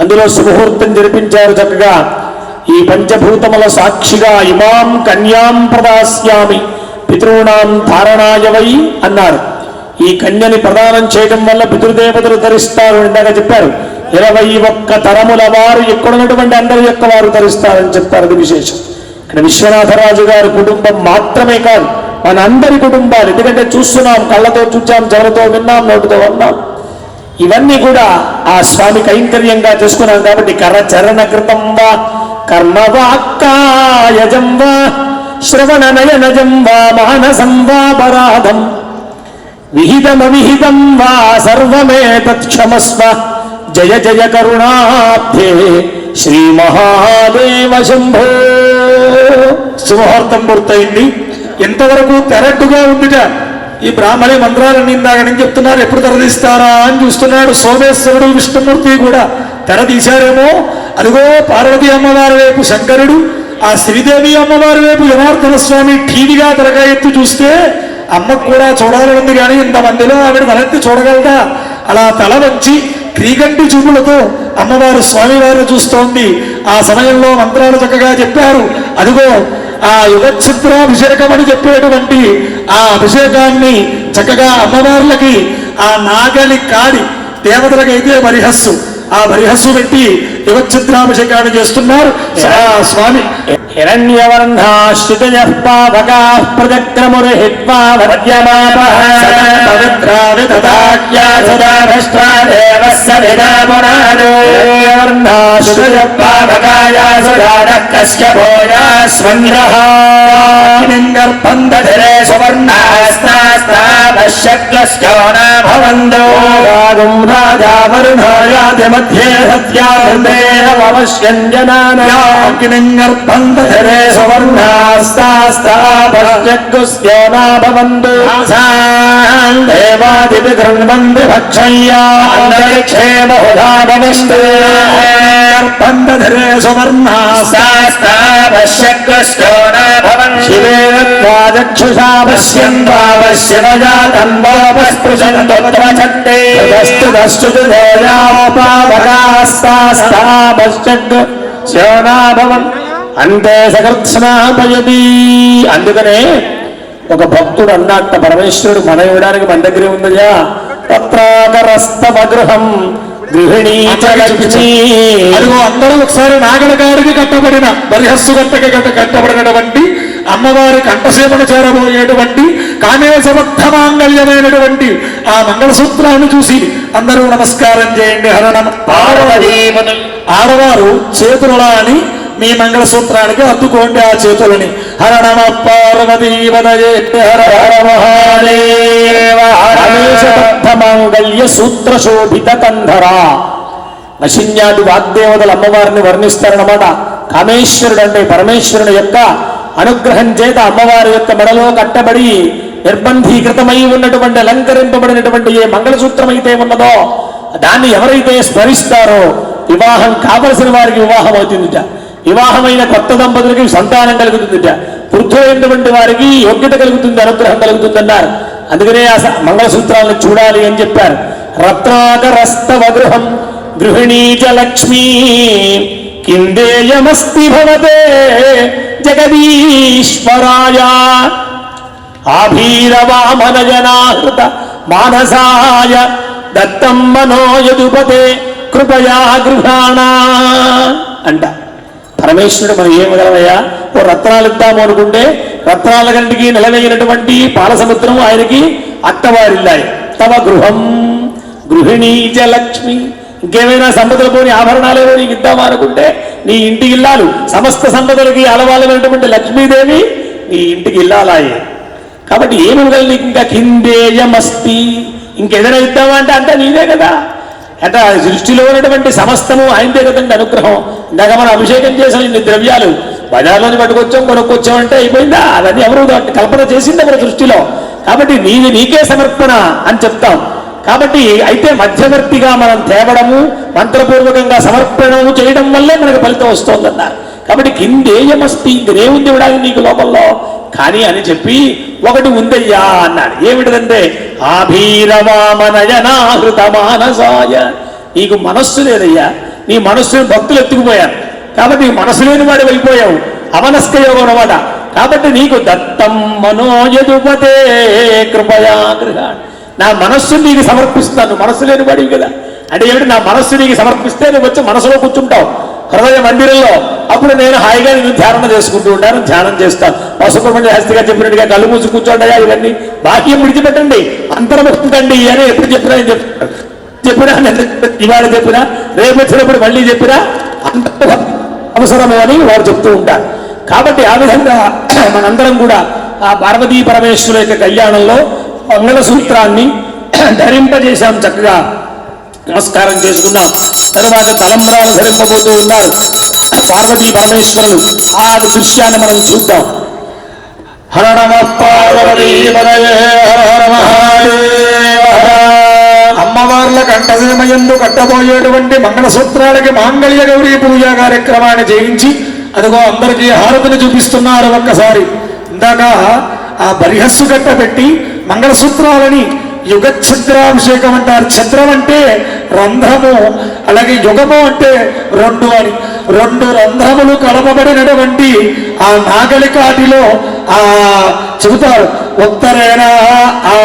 అందులో సుముహూర్తం జరిపించారు చక్కగా. ఈ పంచభూతముల సాక్షిగా ఇమాం కన్యాం ప్రదాస్యామి. పితృణాం ధారణాయవై అన్నారు. ఈ కన్యని ప్రదానం చేయడం వల్ల పితృదేవతలు ధరిస్తారు ఇందాక చెప్పారు. ఇరవై ఒక్క తరముల వారు ఎక్కడున్నటువంటి అందరి యొక్క వారు ధరిస్తారని చెప్తారు అది విశేషం. ఇక్కడ విశ్వనాథరాజు గారి కుటుంబం మాత్రమే కాదు మన అందరి కుటుంబాలు. ఎందుకంటే చూస్తున్నాం కళ్ళతో చూచాం చెవులతో విన్నాం నోటితో ఉన్నాం ఇవన్నీ కూడా ఆ స్వామి కైంకర్యంగా చేసుకున్నాం కాబట్టి కర చరణ కృతం వా కర్మ వాక్కాయజం వా శ్రవణ నయనజం వా మానసం వా పరాధం విహితమవిహితం వా సర్వమే తత్క్షమస్వ. జయ జయ కరుణాబ్ధే శ్రీ మహాదేవ శంభో. సుముహూర్తం పూర్తయింది. ఎంతవరకు తెరట్టుగా ఉందిట? ఈ బ్రాహ్మణి మంత్రాలన్నీ ఇందాకని చెప్తున్నారు ఎప్పుడు తెరదీస్తారా అని చూస్తున్నాడు సోమేశ్వరుడు విష్ణుమూర్తి కూడా. తెర తీశారేమో? అదిగో పార్వతీ అమ్మవారి వైపు శంకరుడు ఆ శ్రీదేవి అమ్మవారి వైపు జనార్దన స్వామి ఠీవిగా తెరగా ఎత్తు చూస్తే అమ్మకు కూడా చూడాలనుంది కానీ ఇంతమందిలో ఆవిడ తలెత్తి చూడగలదా? అలా తల వంచి క్రీగంటి చూపులతో అమ్మవారు స్వామివారు చూస్తోంది. ఆ సమయంలో మంత్రాలు చక్కగా చెప్పారు. అదిగో ఆ యుగఛిద్రాభిషేకం అని చెప్పేటువంటి ఆ అభిషేకాన్ని చక్కగా అమ్మవార్లకి ఆ నాగలి కాడి దేవతలకైతే బరిహస్సు. ఆ బరిహస్సు పెట్టి యుగఛిద్రాభిషేకాన్ని చేస్తున్నారు. స్వామి. ఆ స్వామి హిరణ్యవర్ణాశ్రితయ పావకా ప్రజక్రముర్హిత్వా వద్యమాపః పవిత్రావిదదాఖ్యా సదా భ్రష్టా దేవస్య విదామునాదో వర్ణాశ్రితయ పావకాయా సదా కశ్యపోయా స్వంద్రః గర్భంధరే సువర్ణాస్తాస్తాభశ్యక్లశ్చోన భవందో రాగం రాజా వరుణాయాతి మధ్యే సత్యానందేరవశ్యంజనానయాగ్నిర్బంధరే సువర్ణాస్తాస్తాభశ్యక్లుశ్చోన భవందో దేవాదివిగృణ్వంది భక్షయ్యా అంతరిక్షే బహుధా భవస్తు గర్భంధరే సువర్ణాస్తాస్తాభశ్యక్లుశ్చోన భవన్ శివేరత్వాదక్షుషా పశ్యంతావశ్యవజాతం వాపస్పృశంతోత్వచత్తే దస్తు శోనాభవం అంతే సకృత్స్నాపయతి అందుకనే ఒక భక్తుడు అన్నట్ట పరమేశ్వరుడు మన ఇవ్వడానికి మన దగ్గరే ఉందయ్యా. పత్రాకరస్తమగృహం అదిగో అందరూ ఒకసారి నాగలగాడికి కట్టబడిన బరిహస్సు గట్టకి కట్ట కట్టబడినటువంటి అమ్మవారి కంఠసేపను చేరబోయేటువంటి కామేశబద్ధమాంగళ్యమైనటువంటి ఆ మంగళసూత్రాన్ని చూసి అందరూ నమస్కారం చేయండి. హరణం ఆడవారు చేతులలా అని మీ మంగళసూత్రానికి అద్దుకోండి ఆ చేతులని. హర నమ పార్వతీవదయే హర హర మహాదేవ మంగళ్య సూత్ర శోభిత కంధరా. నశిన్యాది వాగ్దేవతల అమ్మవారిని వర్ణిస్తారన్నమాట. కామేశ్వరుడు అంటే పరమేశ్వరుని యొక్క అనుగ్రహం చేత అమ్మవారి యొక్క మెడలో కట్టబడి నిర్బంధీకృతమై ఉన్నటువంటి అలంకరింపబడినటువంటి ఏ మంగళసూత్రం అయితే ఉన్నదో దాన్ని ఎవరైతే స్మరిస్తారో వివాహం కావలసిన వారికి వివాహం అవుతుందిట. వివాహమైన కొత్త దంపతులకి సంతానం కలుగుతుందిట. వృద్ధులైనటువంటి వారికి యోగ్యత కలుగుతుంది అనుగ్రహం కలుగుతుంది అన్నారు అందుకనే ఆ మంగళసూత్రాలను చూడాలి అని చెప్పారు. రత్నాకరస్తవ గృహం గృహిణీ లక్ష్మీ కిందేయమస్తి భవతే జగదీశ్వరాయ. ఆభీరవామనజనాహృత మానసాయ దత్తం మనోయదుపతే కృపయా గృహాణ అంట. పరమేశ్వరుడు మనం ఏమగలమయ్యా ఓ రత్నాలు ఇద్దాము అనుకుంటే రత్నాల గంటికి నిలవేగినటువంటి పాలసముద్రం ఆయనకి అత్తవారిల్లాయి తమ గృహం గృహిణీ చ లక్ష్మి ఇంకేమైనా సంపదలు పోని ఆభరణాలేవో నీకు ఇద్దామా అనుకుంటే నీ ఇంటికి ఇల్లాలు సమస్త సంపదలకి అలవాలమైనటువంటి లక్ష్మీదేవి నీ ఇంటికి ఇల్లాలాయే. కాబట్టి ఏమివ్వగలను నీకు? ఇంకా కిందేయమస్తి. ఇంకేదైనా ఇద్దామా అంటే అంతా నీదే కదా. అంటే ఆ సృష్టిలో ఉన్నటువంటి సమస్తము ఆయనదే కదండి అనుగ్రహం. ఇందాక మనం అభిషేకం చేసిన ఇన్ని ద్రవ్యాలు బజార్లోని పట్టుకొచ్చాం కొనుక్కొచ్చాం అంటే అయిపోయిందా? అవన్నీ ఎవరు కల్పన చేసింది మన సృష్టిలో. కాబట్టి నీది నీకే సమర్పణ అని చెప్తాం. కాబట్టి అయితే మధ్యవర్తిగా మనం తేవడము మంత్రపూర్వకంగా సమర్పణము చేయడం వల్లే మనకు ఫలితం వస్తోందన్నారు. కాబట్టి కిందేయమస్తి ఇంకనేముంది ఇవ్వడానికి నీకు లోపల్లో. కానీ అని చెప్పి ఒకటి ఉందయ్యా అన్నాడు. ఏమిటిదంటే ఆభీరవామనయనాహృత మానసాయ నీకు మనస్సు లేదయ్యా. నీ మనస్సును భక్తులు ఎత్తుకుపోయారు. కాబట్టి నీ మనసు లేని వాడు వెళ్ళిపోయావు. అవనస్క యోగం అనమాట కాబట్టి నీకు దత్తం మనోయదుపతే కృపయా గృహ నా మనస్సు నీకు సమర్పిస్తాను. మనసు లేని వాడివి కదా. అంటే ఏమిటి? నా మనస్సు నీకు సమర్పిస్తే నువ్వు వచ్చి మనసులో కూర్చుంటావు. హృదయ మందిరంలో అప్పుడు నేను హాయిగా నేను ధ్యానం చేసుకుంటూ ఉంటాను ధ్యానం చేస్తాను. మా సుబ్రహ్మణ్య హస్తిగా చెప్పినట్టుగా కళ్ళు మూసి కూర్చోండియా ఇవన్నీ బాక్యం విడిచిపెట్టండి అంతర్ముఖండి అని ఎప్పుడు చెప్పినా చెప్పినా నేను ఇవాళ చెప్పినా రేపు వచ్చినప్పుడు మళ్ళీ చెప్పినా అంత అవసరము అని వారు చెప్తూ ఉంటారు. కాబట్టి ఆ విధంగా మనందరం కూడా ఆ పార్వతీ పరమేశ్వరు యొక్క కళ్యాణంలో మంగళసూత్రాన్ని ధరింపజేశాం చక్కగా. నమస్కారం చేసుకున్నాం తరువాత తలంబ్రాలు ధరింపబోతూ ఉన్నారు. పార్వతీ పరమేశ్వరులు ఆ దృశ్యాన్ని మనం చూద్దాం. హర నమ పార్వతీ హర అమ్మవార్ల కంఠసీమయందు కట్టబోయేటువంటి మంగళసూత్రాలకి మాంగళ్య గౌరీ పూజ కార్యక్రమాన్ని చేయించి అదిగో అందరికీ హారతిని చూపిస్తున్నారు ఒక్కసారి. ఇందాక ఆ బరిహస్సు కట్ట పెట్టి మంగళసూత్రాలని యుగ ఛద్రాభిషేకం అంటారు. ఛద్రం అంటే రంధ్రము అలాగే యుగము అంటే రెండు అని. రెండు రంధ్రములు కలపబడినటువంటి ఆ నాగలికాటిలో ఆ చెబుతారు. ఉత్తరేణ ఆ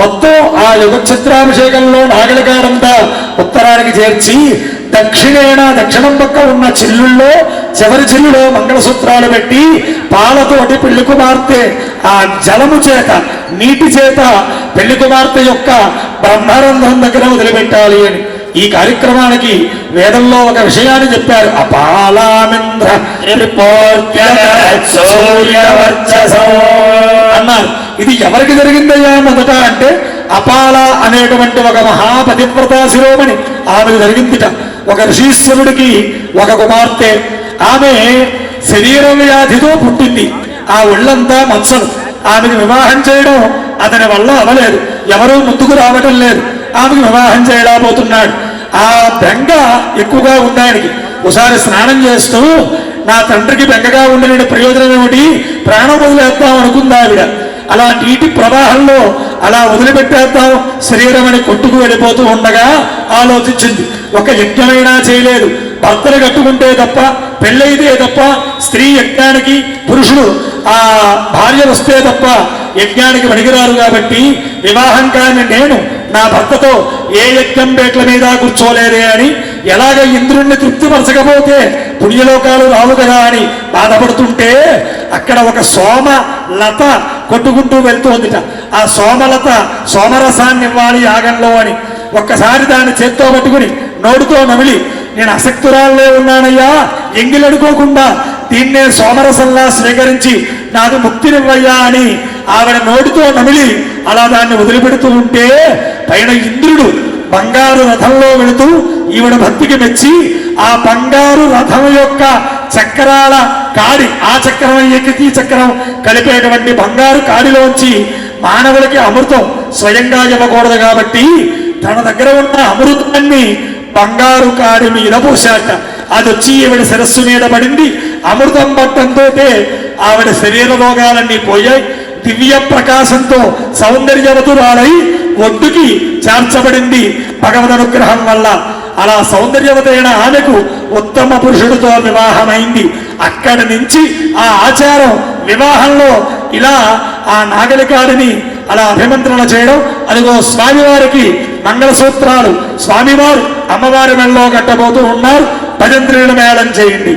మొత్తం ఆ యుగ చిత్రాభిషేకంలో నాగలికాడంతా ఉత్తరానికి చేర్చి దక్షిణేన దక్షిణం పక్క ఉన్న చిల్లుల్లో చివరి చిల్లులో మంగళసూత్రాలు పెట్టి పాలతోటి పెళ్ళి కుమార్తె ఆ జలము చేత నీటి చేత పెళ్ళి కుమార్తె యొక్క బ్రహ్మరంధ్రం దగ్గర వదిలిపెట్టాలి అని. ఈ కార్యక్రమానికి వేదంలో ఒక విషయాన్ని చెప్పారు. అపాలామింద్ర అన్నారు. ఇది ఎవరికి జరిగిందయ్యా? మొదట అంటే అపాల అనేటువంటి ఒక మహాపతివ్రత శిరోమణి ఆమెకు జరిగిందిట. ఒక ఋషీశ్వరుడికి ఒక కుమార్తె. ఆమె శరీర వ్యాధితో పుట్టింది. ఆ ఒళ్ళంతా మత్సలు ఆమెకు వివాహం చేయడం అతని వల్ల అవలేదు ఎవరూ ముందుకు రావటం లేదు. ఆమెకు వివాహం చేయలేకపోతున్నాడు. ఆ బెంగ ఎక్కువగా ఉంది ఆయనకి. ఒకసారి స్నానం చేస్తూ నా తండ్రికి బెంగగా ఉండిన ప్రయోజనం ఏమిటి? ప్రాణం వదిలేద్దాం అనుకుంది ఆవిడ. అలా నీటి ప్రవాహంలో అలా వదిలిపెట్టేద్దాం. శరీరం అని కొట్టుకు వెళ్ళిపోతూ ఉండగా ఆలోచించింది ఒక యజ్ఞమైనా చేయలేదు. భర్తలు కట్టుకుంటే తప్ప పెళ్ళైతే తప్ప స్త్రీ యజ్ఞానికి పురుషుడు ఆ భార్య వస్తే తప్ప యజ్ఞానికి పనికిరారు కాబట్టి వివాహం కాని నేను నా భర్తతో ఏ యజ్ఞం పేట్ల మీద కూర్చోలేదే అని ఎలాగ ఇంద్రుణ్ణి తృప్తిపరచకపోతే పుణ్యలోకాలు రావు కదా అని బాధపడుతుంటే అక్కడ ఒక సోమ లత కొట్టుకుంటూ వెళ్తోందిట ఆ సోమలత సోమరసాన్ని ఇవ్వాలి యాగంలో అని ఒక్కసారి దాన్ని చేత్తో పట్టుకుని నోడుతో నమిలి నేను అసక్తురాల్లో ఉన్నానయ్యా ఎంగిలడుకోకుండా దీన్నే సోమరసంలా స్వీకరించి నాకు ముక్తినివ్వయ్యా అని ఆవిడ నోటితో నమిలి అలా దాన్ని వదిలిపెడుతూ ఉంటే పైన ఇంద్రుడు బంగారు రథంలో వెళుతూ ఈవిడ భక్తికి మెచ్చి ఆ బంగారు రథం యొక్క చక్రాల కాడి ఆ చక్రం ఎక్కితి చక్రం కలిపేటువంటి బంగారు కాడిలోంచి మానవులకి అమృతం స్వయంగా ఇవ్వకూడదు కాబట్టి తన దగ్గర ఉన్న అమృతాన్ని బంగారు కాడి మీద పోసాట అది వచ్చి ఈవిడ శిరస్సు మీద పడింది. అమృతం పట్టంతో ఆవిడ శరీర రోగాలన్నీ పోయాయి. దివ్య ప్రకాశంతో సౌందర్యవతురాలై ఒడ్డుకి చేర్చబడింది భగవద్ అనుగ్రహం వల్ల. అలా సౌందర్యవతైన ఆమెకు ఉత్తమ పురుషుడితో వివాహమైంది. అక్కడి నుంచి ఆ ఆచారం వివాహంలో ఇలా ఆ నాగలికాడిని అలా అభిమంత్రణ చేయడం అదిగో స్వామివారికి మంగళసూత్రాలు. స్వామివారు అమ్మవారి మెళ్ళలో కట్టబోతూ ఉన్నారు. భజంత్రుల మేళం చేయండి.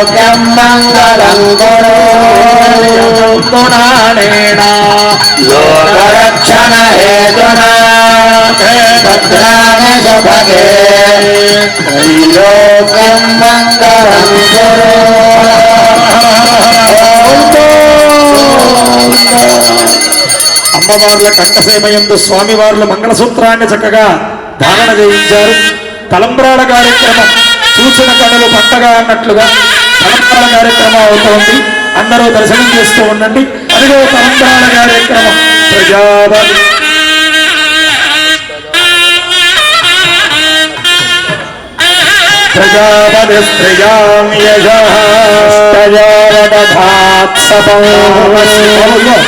ఆరోగ్యం మంగళం గురు లోకరక్షణ హేతునా భద్రామి సుభగే త్రైలోక్యం మంగళం అమ్మవార్ల కంఠసేమయందు స్వామివార్ల మంగళసూత్రాన్ని చక్కగా ధారణ చేయించారు. తలంబ్రాడ కార్యక్రమం సూచన కళలు పంటగా అన్నట్లుగా తలంబ్రాల కార్యక్రమం అవుతోంది అందరూ దర్శనం చేస్తూ ఉండండి. అదిగో తలంబ్రాల కార్యక్రమం. ప్రజాపతి ప్రజాపతి స్త్రియాం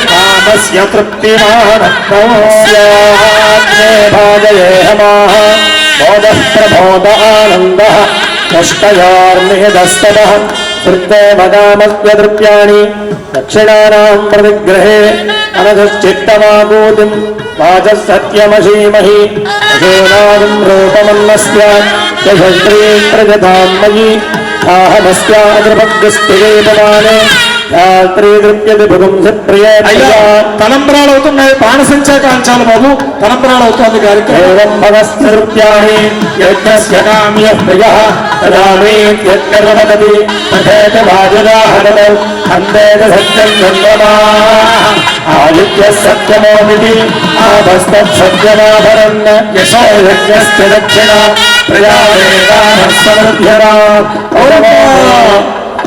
కామస్య తృప్తిమానస్యాగ్నేభాగయేహమాః బోధః श्रुते वदामस्यद्रव्याणि दक्षिणानाम् प्रतिग्रहे अनधश्चित्तमाभूतिं वाचः सत्यमशीमहि अशोनादम् रूपमन्नस्य यशस्त्रीम् प्रजताम् मयि आहमस्यादृभग्रस्थिरे भवान् తలంబరాలు అవుతున్నాయి బాణసంచా కాంచాలి బాబు. తలంబరాలు అవుతోంది కార్యక్రమం ఏవం భగస్తృత్యాని యజ్ఞస్య కామ్యః ప్రియః తదామీత్యర్వదతి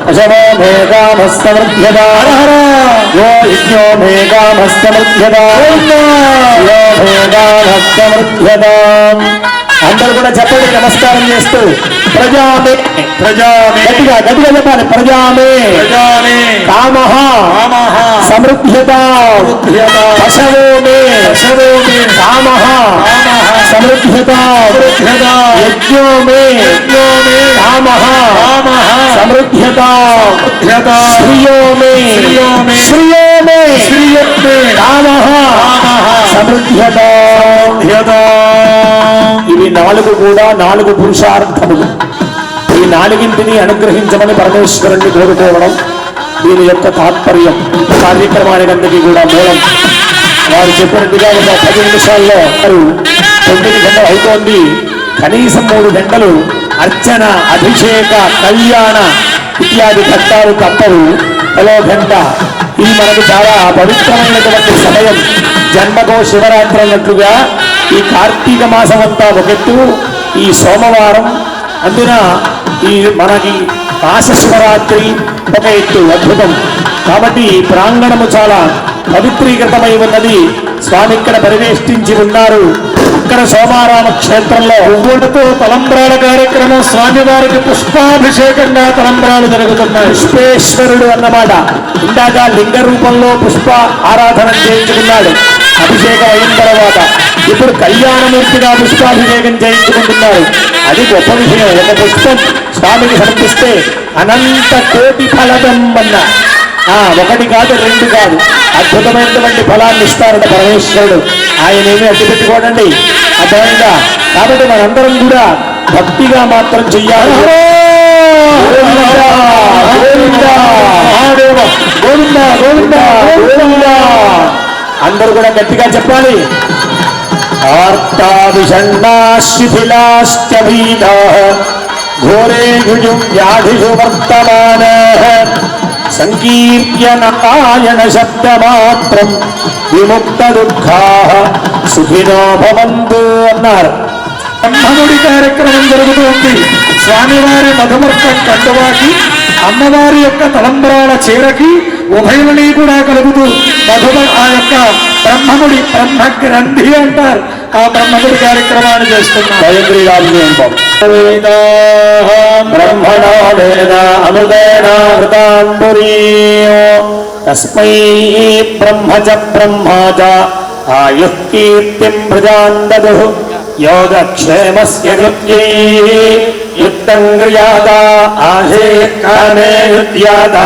తథేత వాజదాహనౌ ఖండేత సత్యం ధన్యమాః ఆదిత్యः సత్యమోమితి ఆభస్తత్ సత్యమాభరన్ యశో అందరూ కూడా చెప్పండి నమస్కారం చేస్తూ. ప్రజామే ప్రజామే. గట్టిగా గట్టిగా చెప్పాలి. ప్రజామే. ప్రజామే. కామః కామః సమృద్ధ్యత. కామః కామః సమృద్ధ్యత. సమృద్ధ్యత. యజ్ఞో మే యజ్ఞో మే కామః కామః సమృద్ధ్యత. సమృద్ధ్యత. శ్రియో మే శ్రియో మే శ్రియో మే శ్రియో మే కామః కామః సమృద్ధ్యత. ఇవి నాలుగు కూడా నాలుగు పురుషార్థములు. ఈ నాలుగింటిని అనుగ్రహించమని పరమేశ్వరుణ్ణి కోరుకోవడం దీని యొక్క తాత్పర్యం ఈ కార్యక్రమానికంతకీ కూడా మూలం. వారు చెప్పినట్టుగా ఒక పది నిమిషాల్లో వారు తొమ్మిది గంటలు అవుతోంది. కనీసం మూడు గంటలు అర్చన అభిషేక కళ్యాణ ఇత్యాది ఘట్టాలు తప్పవు. హలో గంట ఇది మనకు చాలా పవిత్రమైనటువంటి సమయం. జన్మకో శివరాత్రి అన్నట్లుగా ఈ కార్తీక మాసం అంతా ఒకెత్తు ఈ సోమవారం అందున ఈ మనకి మాస శివరాత్రి ఒక ఎత్తు అద్భుతం. కాబట్టి ఈ ప్రాంగణము చాలా పవిత్రీకృతమై ఉన్నది. స్వామి ఇక్కడ పరివేష్టించి ఉన్నారు. ఇక్కడ సోమారామ క్షేత్రంలో పువ్వులతో తలంబ్రాల కార్యక్రమం స్వామివారికి పుష్పాభిషేకంగా తలంబ్రాలు జరుగుతున్నాయి. పుష్పేశ్వరుడు అన్నమాట. ఇందాక లింగ రూపంలో పుష్ప ఆరాధన చేయించుకున్నాడు. అభిషేకం అయిన తర్వాత ఇప్పుడు కళ్యాణమూర్తిగా పుష్పాభిషేకం చేయించుకుంటున్నారు. అది గొప్ప విషయం. ఒక పుష్పం స్వామికి సమర్పిస్తే అనంత కోటి ఫలదం అన్న ఆ, ఒకటి కాదు రెండు కాదు. అద్భుతమైనటువంటి ఫలాన్ని ఇస్తారట పరమేశ్వరుడు. ఆయన ఏమీ అడ్డు పెట్టుకోడండి అర్థమైందా? కాబట్టి మనందరం కూడా భక్తిగా మాత్రం చెయ్యాలి. గోవిందా, గోవిందా, గోవిందా, గోవిందా. అందరూ కూడా గట్టిగా చెప్పాలి. ఆర్తాభిషణ్ణా భీతా ఘోరే యుజు వ్యాధిషు వర్తమాన సంకీర్త్య శబ్దమాత్రం విముక్త దుఃఖా సుఖినో భవంతు అన్నారు. బ్రహ్మముడి కార్యక్రమం జరుగుతుంది. స్వామివారి మధుమర్కం కండువాకి అమ్మవారి యొక్క తలంబరాల చీరకి ఉభయులని కూడా కలుగుతూ మధుమ ఆ యొక్క బ్రహ్మముడి బ్రహ్మ గ్రంథి అంటారు. ఆ బ్రహ్మముడి కార్యక్రమాన్ని చేస్తున్నారు. బ్రహ్మణో వేద అమృతేన హృతాంబురీయో తస్మై బ్రహ్మ చ బ్రహ్మ చ ఆయుః కీర్తిం భుజాన్ దదుః యోగక్షేమస్య కృత్యై యుక్తం క్రియాదా ఆశే కామే యుద్యాదా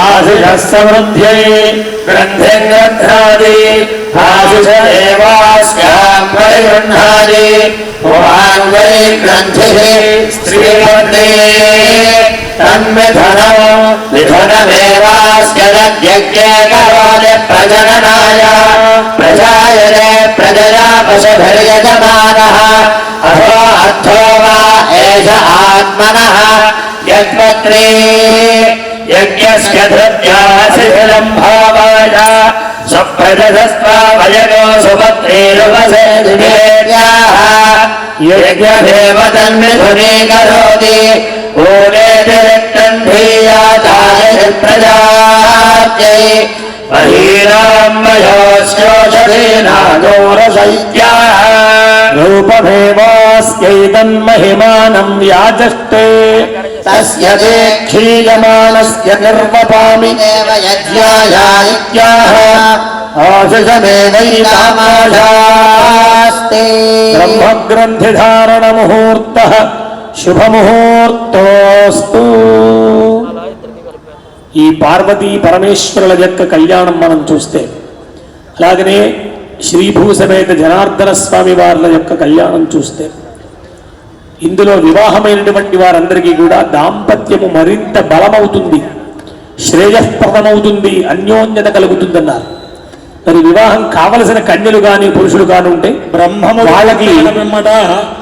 आशिषः समृद्ध्यै ग्रन्थिम् आशिष एवास्याम् वै गृह्णाति भवान् वै ग्रन्थिः स्त्रीवर्णे तन्मे धनम् विधनमेवास्य यज्ञेकवाले प्रजननाय प्रजायते प्रजया पशुभिर्यजमानः अथो अर्थो वा एष आत्मनः यत्पत्रे यज्ञ धृत्यासिलम् भावाय स्वप्रदस्त्वामयगो सुभद्रेरुवसेदिवेद्याः यज्ञमेव तन्मिथुने प्रजाप्यै महीनाम्बयोश्चोषधेनादोरसैत्या रूपमेवास्यैतन्महिमानम् व्याचष्टे तस्य ते क्षीयमानस्य निर्वपामि। एव यज्ञायाः आशिषमेवैतामाशास्ते ब्रह्मग्रन्थिधारणमुहूर्तः। శుభముహూర్తోస్తు. ఈ పార్వతీ పరమేశ్వరుల యొక్క కళ్యాణం మనం చూస్తే అలాగనే శ్రీభూసమేత జనార్దన స్వామి వార్ల యొక్క కళ్యాణం చూస్తే ఇందులో వివాహమైనటువంటి వారందరికీ కూడా దాంపత్యము మరింత బలమవుతుంది శ్రేయస్ప్రదమవుతుంది అన్యోన్యత కలుగుతుందన్నారు. మరి వివాహం కావలసిన కన్యలు కానీ పురుషులు కాని ఉంటే బ్రహ్మము వాళ్ళకి వెమ్మట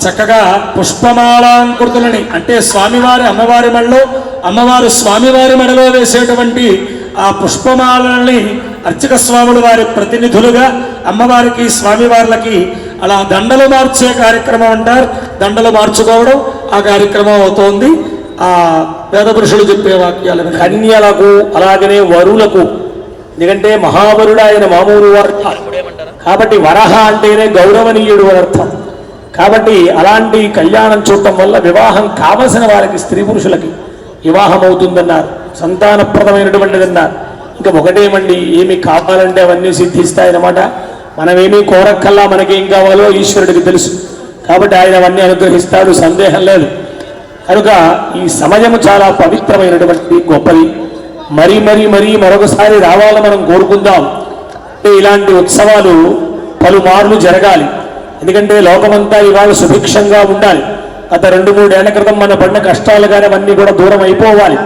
చక్కగా పుష్పమాలాంకృతులని అంటే స్వామివారి అమ్మవారి మెడలో అమ్మవారు స్వామివారి మెడలో వేసేటువంటి ఆ పుష్పమాలని అర్చక స్వాములు వారి ప్రతినిధులుగా అమ్మవారికి స్వామివార్లకి అలా దండలు మార్చే కార్యక్రమం అంటారు. దండలు మార్చుకోవడం ఆ కార్యక్రమం అవుతోంది. ఆ వేద పురుషులు చెప్పే వాక్యాలు. కన్యలకు అలాగనే వరులకు ఎందుకంటే మహావరుడు ఆయన మామూలు వారు కాబట్టి వరహ అంటేనే గౌరవనీయుడు అని అర్థం. కాబట్టి అలాంటి కళ్యాణం చూడటం వల్ల వివాహం కావలసిన వారికి స్త్రీ పురుషులకి వివాహం అవుతుందన్నారు సంతానప్రదమైనటువంటిదన్నారు ఇంకా ఒకటేమండి ఏమి కావాలంటే అవన్నీ సిద్ధిస్తాయన్నమాట. మనమేమీ కోరక్కల్లా మనకేం కావాలో ఈశ్వరుడికి తెలుసు. కాబట్టి ఆయన అవన్నీ అనుగ్రహిస్తాడు సందేహం లేదు. కనుక ఈ సమయము చాలా పవిత్రమైనటువంటి గొప్పది. మరీ మరీ మరీ మరొకసారి రావాలని మనం కోరుకుందాం. అంటే ఇలాంటి ఉత్సవాలు పలుమార్లు జరగాలి. ఎందుకంటే లోకమంతా ఇవాళ సుభిక్షంగా ఉండాలి. గత రెండు మూడేళ్ళ క్రితం మన పడిన కష్టాలు కానీ అవన్నీ కూడా దూరం అయిపోవాలి.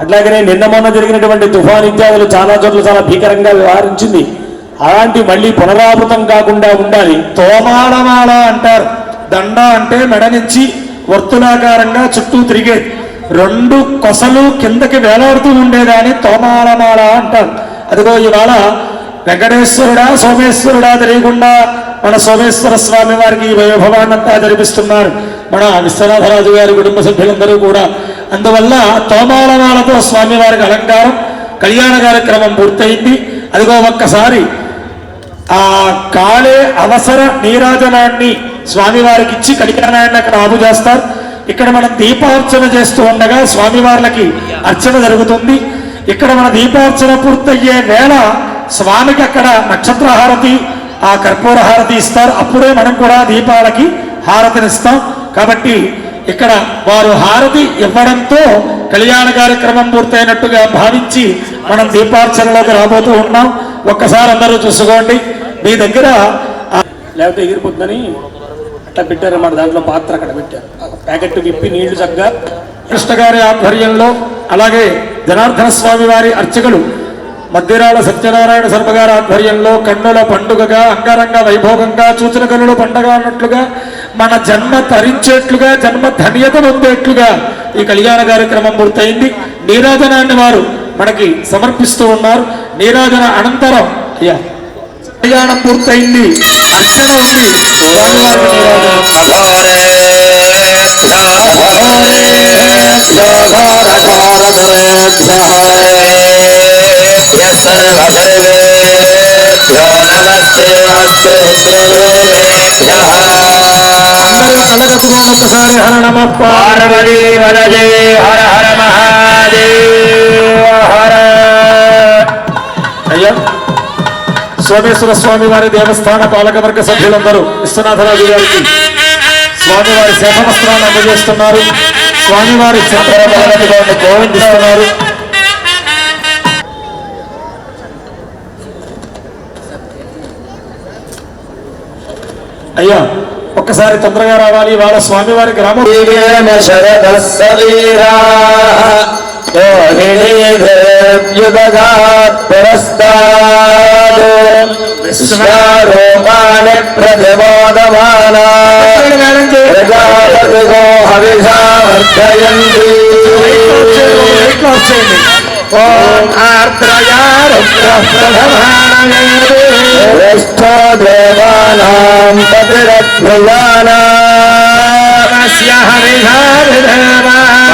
అట్లాగనే నిన్న మొన్న జరిగినటువంటి తుఫాన్ ఇత్యాదులు చాలా చోట్ల చాలా భీకరంగా వ్యవహరించింది. అలాంటి మళ్ళీ పునరావృతం కాకుండా ఉండాలి. తోమాడమాడ అంటారు. దండ అంటే మెడ నుంచి వర్తులాకారంగా చుట్టూ తిరిగేది రెండు కొసలు కిందకి వేలాడుతూ ఉండేదాన్ని తోమాలమాల అంటారు. అదిగో ఇవాళ వెంకటేశ్వరుడా సోమేశ్వరుడా తెలియకుండా మన సోమేశ్వర స్వామి వారికి ఈ వైభవాన్నంతా జరిపిస్తున్నారు. మన విశ్వనాథరాజు గారి కుటుంబ సభ్యులందరూ కూడా. అందువల్ల తోమాలమాలతో స్వామివారికి అలంకారం కళ్యాణ కార్యక్రమం పూర్తయింది. అదిగో ఒక్కసారి ఆ కాలే అవసర నీరాజనాన్ని స్వామివారికి ఇచ్చి కళ్యాణాన్ని అక్కడ ఆపు చేస్తారు ఇక్కడ మనం దీపార్చన చేస్తూ ఉండగా స్వామివార్లకి అర్చన జరుగుతుంది. ఇక్కడ మన దీపార్చన పూర్తయ్యే వేళ స్వామికి అక్కడ నక్షత్ర హారతి ఆ కర్పూర హారతి ఇస్తారు. అప్పుడే మనం కూడా దీపాలకి హారతినిస్తాం. కాబట్టి ఇక్కడ వారు హారతి ఇవ్వడంతో కళ్యాణ కార్యక్రమం పూర్తయినట్టుగా భావించి మనం దీపార్చనలోకి రాబోతూ ఉన్నాం. ఒక్కసారి అందరూ చూసుకోండి. మీ దగ్గర లేకపోతే ఎగిరిపోతుందని అట్లా పెట్టారన్నమాట దాంట్లో పాత్ర అక్కడ పెట్టారు. ప్యాకెట్ విప్పి నీళ్ళు చక్కగా కృష్ణ గారి ఆధ్వర్యంలో అలాగే జనార్దన స్వామి వారి అర్చకులు మధ్యరాల సత్యనారాయణ శర్మ గారి ఆధ్వర్యంలో కన్నుల పండుగగా అంగరంగ వైభోగంగా చూచిన కన్నుల పండగ అన్నట్లుగా మన జన్మ తరించేట్లుగా జన్మ ధన్యత పొందేట్లుగా ఈ కళ్యాణ కార్యక్రమం పూర్తయింది. నీరాజనాన్ని వారు మనకి సమర్పిస్తూ ఉన్నారు. నీరాజన అనంతరం అయ్యా కళ్యాణం పూర్తయింది. అర్చన ఉంది. ఒక్కసారి హర నమ పార్వతీ వరజే హర హర మహాదేవ హర అయ్యా సోమేశ్వర స్వామి వారి దేవస్థాన పాలకవర్గ సభ్యులందరూ విశ్వనాథరాజు గారికి స్వామివారి శేషవస్త్రాన్ని అందజేస్తున్నారు. స్వామివారి చంద్రబాబు గోవిందిస్తున్నారు అయ్యా ఒక్కసారి తొందరగా రావాలి. వాళ్ళ స్వామివారి గ్రామం मोहिनीभिर्युदगात् पुरस्तात् विश्वारोपाणि प्रतिमोदमाना प्रजापतिगो हविषा वर्धयन्ति ओम आर्द्रया रुद्रः प्रभवानमेष्ठो देवानां पतिरद्भुवाना तस्य हरिहरिधवा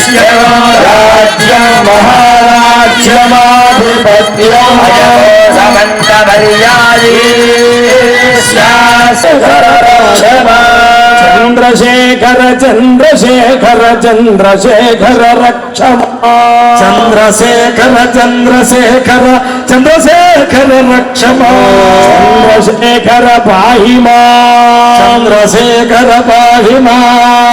राज्यम महाराज महाराज्यमाधिपत्यम చంద్రశేఖర చంద్రశేఖర చంద్రశేఖర రక్ష చంద్రశేఖర చంద్రశేఖర చంద్రశేఖర రక్షమా చంద్రశేఖర పాహిమా చంద్రశేఖర పాహిమా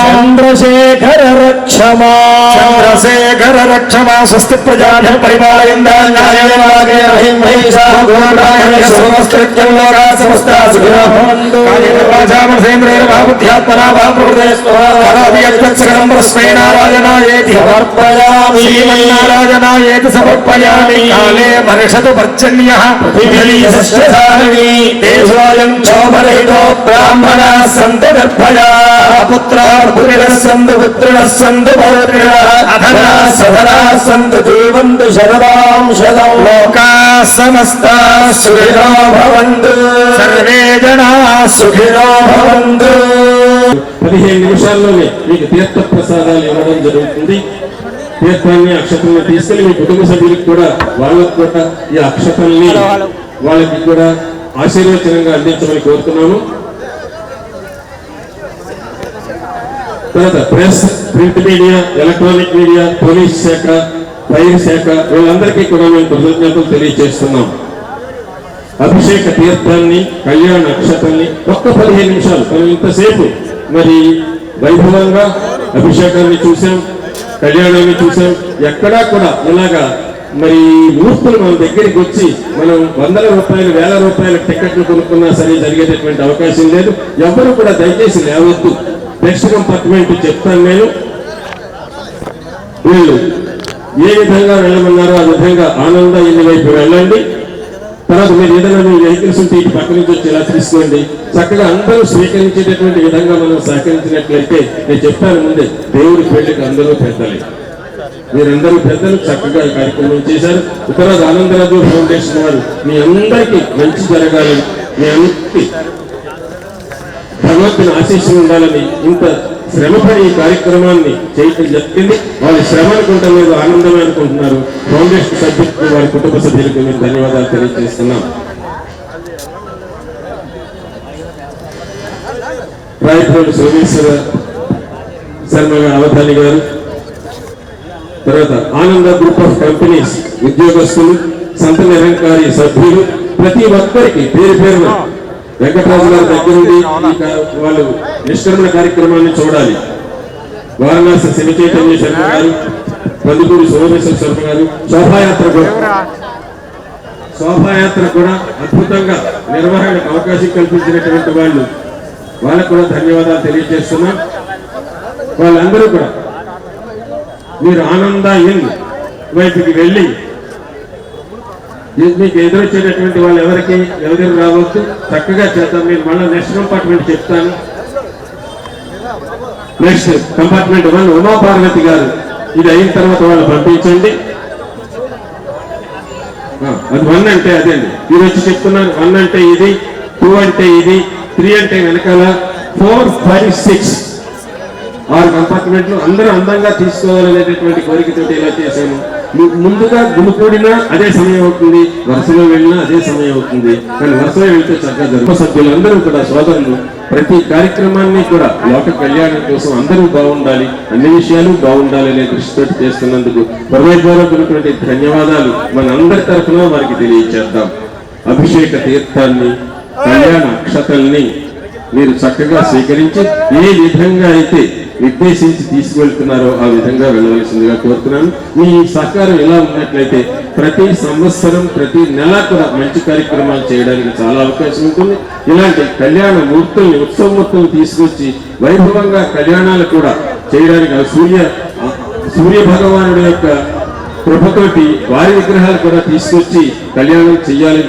చంద్రశేఖర రక్షమా చంద్రశేఖర రక్షమా స్వస్తి ప్రజాభ్య శ్రీమన్నారాయణాయేతి సమర్పయామి. కాలే మనిషతు పర్జన్య దేశోయం క్షోభరహితో బ్రాహ్మణ సంతు గర్భయా పుత్ర పురిణ సంతు పుత్రిణ సంతు పౌత్రిణ. అధనా సధనా సంతు జీవంతు శరదాం శతం లోకా సమస్త పదిహేను నిమిషాల్లోనే మీకు తీర్థ ప్రసాదాలు ఇవ్వడం జరుగుతుంది. తీర్థాన్ని అక్షతల్ని తీసుకెళ్ళి మీ కుటుంబ సభ్యులకు కూడా వాళ్ళకు కూడా ఈ అక్షతల్ని వాళ్ళకి కూడా ఆశీర్వచనంగా అందించమని కోరుతున్నాము. తర్వాత press print media electronic media police శాఖ ఫైర్ శాఖ వీళ్ళందరికీ కూడా మేము కృతజ్ఞతలు తెలియజేస్తున్నాం అభిషేక తీర్థాన్ని కళ్యాణ అక్షతల్ని ఒక్క పదిహేను నిమిషాలు. మనం ఇంతసేపు మరి వైభవంగా అభిషేకాన్ని చూసాం కళ్యాణాన్ని చూసాం ఎక్కడా కూడా ఇలాగా మరి మూర్తులు మన దగ్గరికి వచ్చి మనం వందల రూపాయలు వేల రూపాయల టికెట్లు కొనుక్కున్నా సరే జరిగేటటువంటి అవకాశం లేదు. ఎవరు కూడా దయచేసి లేవద్దు. నెక్స్ట్ కంపార్ట్మెంట్ చెప్తాను నేను. వీళ్ళు ఏ విధంగా వెళ్ళమన్నారో ఆ విధంగా ఆనంద ఇల్లు వైపు వెళ్ళండి. తర్వాత మీరు ఏదైనా మీ వెహికల్స్ ఉంటే ఇటు పక్క నుంచి వచ్చి ఇలా తీసుకోండి. చక్కగా అందరూ స్వీకరించేటటువంటి విధంగా మనం సహకరించినట్లయితే నేను చెప్పాను ముందే దేవుడి పెళ్ళికి అందరూ పెద్దలే. మీరందరూ పెద్దలు చక్కగా ఈ కార్యక్రమం చేశారు. తర్వాత ఆనందరాజు ఫౌండేషన్ వారు మీ అందరికీ మంచి జరగాలని మీ అందరికీ భగవంతుని ఆశీస్సులు ఉండాలని ఇంత శ్రమపడి ఈ కార్యక్రమాన్ని చేయటం జరిగింది. వాళ్ళ శ్రమ అనుకుంటాం లేదు ఆనందమే అనుకుంటున్నారు. ఫౌండేషన్ సభ్యులకు వారి కుటుంబ సభ్యులకు మేము ధన్యవాదాలు తెలియజేస్తున్నాం. రాయపూడి సోమేశ్వర శర్మ అవధాని గారు తర్వాత ఆనంద గ్రూప్ ఆఫ్ కంపెనీస్ ఉద్యోగస్తులు సంత నిరంకారి సభ్యులు ప్రతి ఒక్కరికి పేరు పేరున వెంకటరాజు గారి దగ్గర నుండి ఈ కా- వాళ్ళు నిష్క్రమణ కార్యక్రమాన్ని చూడాలి. వారణాసి శివ చైతన్య శర్మ గారు కందుకూరి సోమేశ్వర శర్మ గారు శోభాయాత్ర కూడా. శోభాయాత్ర కూడా అద్భుతంగా నిర్వహణకు అవకాశం కల్పించినటువంటి వాళ్ళు. వాళ్ళకు కూడా ధన్యవాదాలు తెలియజేస్తున్నాం. వాళ్ళందరూ కూడా మీరు ఆనంద ఇన్ వైపుకి వెళ్ళి మీకు ఎదురొచ్చేటటువంటి వాళ్ళు ఎవరికి ఎవరికి రావచ్చు చక్కగా చేద్దాం. నేను మళ్ళీ నెక్స్ట్ కంపార్ట్మెంట్ చెప్తాను. నెక్స్ట్ కంపార్ట్మెంట్ వన్ ఉమాపార్వతి గారు. ఇది అయిన తర్వాత వాళ్ళు పంపించండి. అది వన్ అంటే అదే అండి. మీరు వచ్చి చెప్తున్నారు వన్ అంటే ఇది టూ అంటే ఇది త్రీ అంటే వెనకాల ఫోర్ ఫైవ్ సిక్స్ ఆరు కంపార్ట్మెంట్లు అందరూ అందంగా తీసుకోవాలనేటటువంటి కోరికతో ఇలా చేశాను. ముందుగా గుమికూడినా అదే సమయం అవుతుంది వరుసలో వెళ్ళినా అదే సమయం అవుతుంది. కానీ వరుసలో వెళ్తే చక్కగా జరుగు సభ్యులందరూ కూడా సోదరులు ప్రతి కార్యక్రమాన్ని కూడా లోక కళ్యాణం కోసం అందరూ బాగుండాలి అన్ని విషయాలు బాగుండాలి అనే దృష్టితో చేస్తున్నందుకు హృదయపూర్వకమైనటువంటి ధన్యవాదాలు మన అందరి తరఫున వారికి తెలియచేద్దాం. అభిషేక తీర్థాన్ని కళ్యాణ అక్షతల్ని మీరు చక్కగా స్వీకరించి ఏ విధంగా అయితే నిర్దేశించి తీసుకువెళ్తున్నారో ఆ విధంగా వెళ్ళవలసిందిగా కోరుతున్నాను. మీ సహకారం ఎలా ఉన్నట్లయితే ప్రతి సంవత్సరం ప్రతి నెల కూడా మంచి కార్యక్రమాలు చేయడానికి చాలా అవకాశం ఉంటుంది. ఇలాంటి కళ్యాణ మూర్తుల్ని ఉత్సవమూర్తులు తీసుకొచ్చి వైభవంగా కళ్యాణాలు కూడా చేయడానికి సూర్య సూర్య భగవానుడి యొక్క కృపతోటి వారి విగ్రహాలు కూడా తీసుకొచ్చి కళ్యాణం చెయ్యాలని